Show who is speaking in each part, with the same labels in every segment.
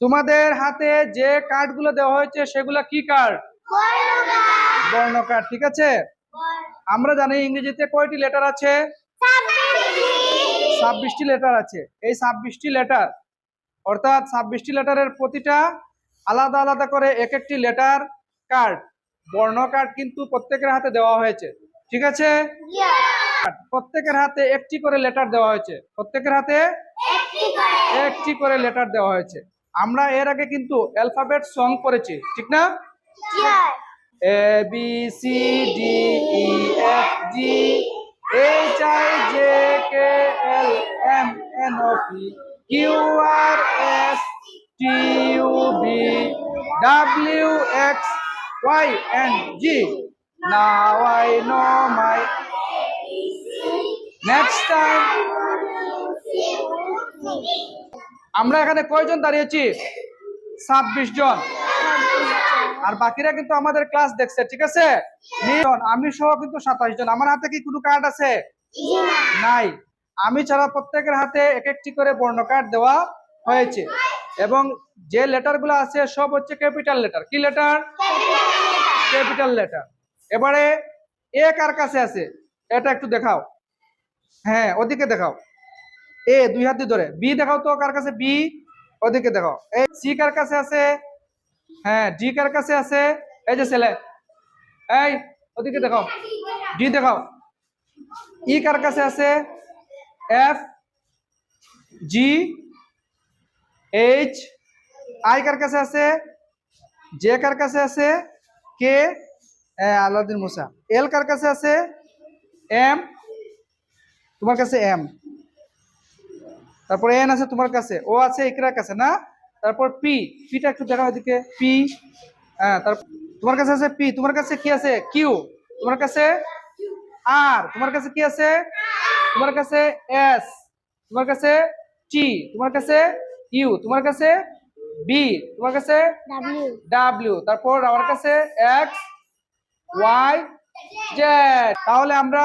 Speaker 1: তোমাদের হাতে যে কার্ডগুলো দেওয়া হয়েছে সেগুলো কি কার্ড? বর্ণ কার্ড ঠিক আছে? আমরা জানি ইংরেজিতে কয়টি লেটার আছে? ছাব্বিশটি লেটার আছে। এই ছাব্বিশটি লেটার অর্থাৎ ছাব্বিশটি লেটারের প্রতিটা আলাদা আলাদা করে এক একটি লেটার কার্ড বর্ণ কার্ড কিন্তু প্রত্যেকের হাতে দেওয়া হয়েছে ঠিক আছে? প্রত্যেকের হাতে একটি করে লেটার দেওয়া হয়েছে প্রত্যেকের হাতে একটি করে লেটার দেওয়া হয়েছে। আমরা এর আগে কিন্তু অ্যালফাবেট সং পড়েছি ঠিক না? A B C D E F G H I J K L M N O P Q R S T U V W X Y and Z now I know my next time আমরা এখানে কয়জন দাঁড়িয়েছি? ছাব্বিশ জন। আর বাকিরা কিন্তু আমাদের class দেখছে, ঠিক আছে? আমি সহ কিন্তু সাতাশ জন। আমার হাতে কি কোনো কার্ড আছে? নাই। আমি ছাড়া প্রত্যেকের হাতে এক একটি করে বর্ণ কার্ড দেওয়া হয়েছে। এবং যে লেটারগুলো আছে, সব হচ্ছে ক্যাপিটাল লেটার কি লেটার ক্যাপিটাল লেটার এবারে এ কার কাছে আছে? এটা একটু দেখাও। হ্যাঁ ওদিকে দেখাও। এ, দুই হাত দিয়ে ধরে। বি দেখাও তো কার কাছে? বি। ওদিকে দেখাও এই সি কার কাছে আছে? হ্যাঁ ডি কার কাছে আছে? এই যে ছেলে। এই, ওদিকে দেখাও ডি দেখাও। ই কার কাছে আছে? F, G, H. আই কার কাছে আছে? জে কার কাছে আছে? কে? আলাউদ্দিন মুসা। এল কার কাছে আছে? এম। তোমার কাছে এম। তারপর এন আছে তোমার কাছে ও আছে ইকরার কাছে না? তারপর পি পিটা একটু দেখা ওদিকে পি হ্যাঁ তারপর তোমার কাছে আছে পি তোমার কাছে কি আছে? কিউ তোমার কাছে আর তোমার কাছে কি আছে? তোমার কাছে এস তোমার কাছে টি তোমার কাছে ইউ তোমার কাছে বি তোমার কাছে ডাব্লিউ তারপর আমার কাছে এক্স ওয়াই জেড। তাহলে আমরা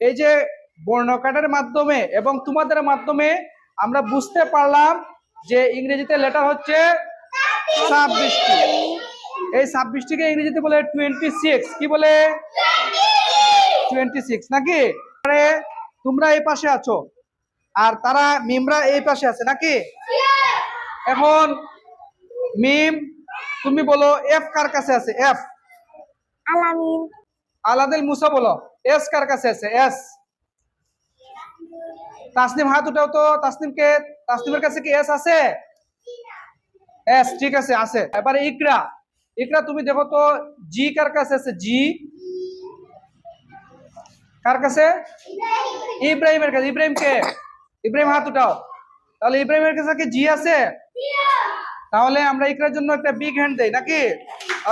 Speaker 1: এই যে বর্ণকাটের মাধ্যমে এবং তোমাদের মাধ্যমে আমরা বুঝতে পারলাম যে ইংরেজিতে লেটার হচ্ছে ছাব্বিশটি। এই ছাব্বিশটিকে ইংরেজিতে বলে টোয়েন্টি সিক্স কি বলে? টোয়েন্টি সিক্স নাকি? আরে তোমরা এই পাশে আছো। আর তারা মিমরা এই পাশে আছে নাকি? এখন মিম তুমি বলো এফ কার কাছে আছে? এফ
Speaker 2: আলামিন।
Speaker 1: আলাদিল মুসা বলো এস কার কাছে আছে? এস তাসনিম, হাত উঠাও তো। তাসনিমকে, তাসনিমের কাছে কি এস আছে? এস ঠিক আছে আছে। এবারে ইকরা। ইকরা, তুমি দেখো তো জি কার কাছে আছে? জি কার কাছে? ইব্রাহিমের কাছে। ইব্রাহিম কে ইব্রাহিম, হাত উঠাও। তাহলে ইব্রাহিমের কাছে কি জি আছে? তাহলে আমরা ইকরার জন্য একটা বিগ হ্যান্ড দেই, নাকি?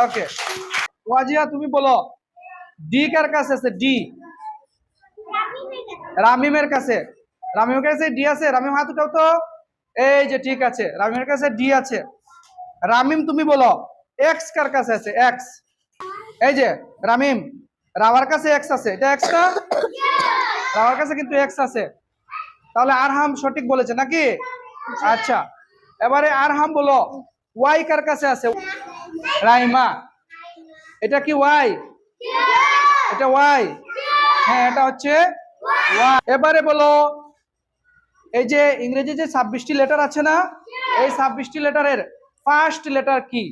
Speaker 1: ওকে ওয়াজিয়া, তুমি বলো ডি কার কাছে আছে? ডি রামিমের কাছে। রামিমের কাছে ডি আছে, রামিম হাত উঠাও তো। এই যে ঠিক আছে, রামিমের কাছে ডি আছে। রামিম, তুমি বলো এক্স কার কাছে আছে? এক্স এই যে, রামিম, রাওয়ার কাছে এক্স আছে। এটা এক্স না? রাওয়ার কাছে কিন্তু এক্স আছে। তাহলে আরহাম সঠিক বলেছে নাকি? আচ্ছা এবারে আরহাম বলো ওয়াই কার কাছে আছে? রাইমা। এটা কি ওয়াই এটা ওয়াই হ্যাঁ এটা হচ্ছে এবারে বলো এই যে ইংরেজি যে ছাব্বিশটি লেটার আছে না, এই ছাব্বিশটি লেটারের ফার্স্ট লেটার কি?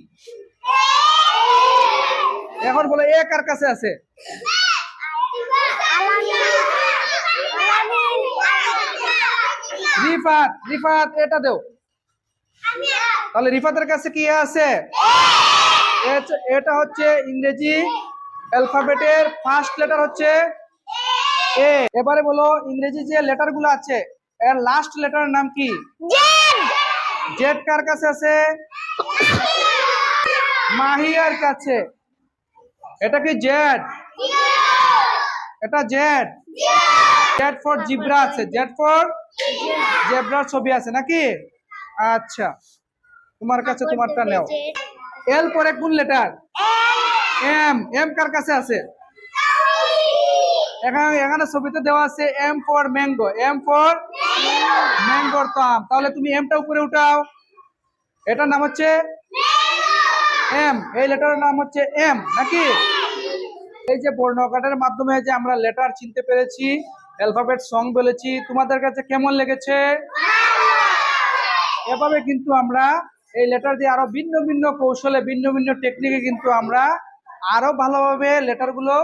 Speaker 1: এখন বলো এ কার কাছে আছে? রিফাত রিফাত, এটা দেও। তাহলে রিফাতের কাছে কি আছে? এটা হচ্ছে ইংরেজি অ্যালফাবেটের ফার্স্ট লেটার হচ্ছে এ। এবারে বলো ইংরেজি যে লেটারগুলো আছে এর লাস্ট লেটারের নাম কি? জেড! কার কাছে আছে? মাহিয়ার কাছে। এটা কি জেড? এটা জেড। জেড ফর জিব্রা আছে। জেড ফর জেব্রার ছবি আছে নাকি? আচ্ছা। তোমার কাছে তোমারটা নেও। এল পরে কোন লেটার এম। এম কার কাছে আছে? এখানে এখানে ছবিতে দেওয়া আছে M for mango. M for ম্যাঙ্গোর তো আম তাহলে তুমি এমটা উপরে উঠাও। এটার নাম হচ্ছে এম এই লেটারের নাম হচ্ছে এম নাকি? এই যে বর্ণকাটের মাধ্যমে যে আমরা লেটার চিনতে পেরেছি অ্যালফাবেট সং বলেছি, তোমাদের কাছে কেমন লেগেছে? এভাবে কিন্তু আমরা এই লেটার দিয়ে আরও ভিন্ন ভিন্ন কৌশলে, ভিন্ন ভিন্ন টেকনিকে কিন্তু আমরা আরও ভালোভাবে লেটারগুলো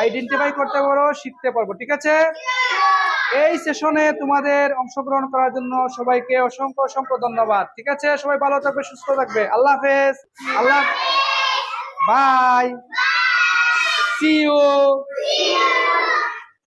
Speaker 1: আইডেন্টিফাই করতে পারব শিখতে পারব, ঠিক আছে? এই সেশনে তোমাদের অংশগ্রহণ করার জন্য সবাইকে অসংখ্য অসংখ্য ধন্যবাদ। ঠিক আছে? সবাই ভালো থাকবে সুস্থ থাকবে। আল্লাহ হাফেজ। আল্লাহ বাই সি ইউ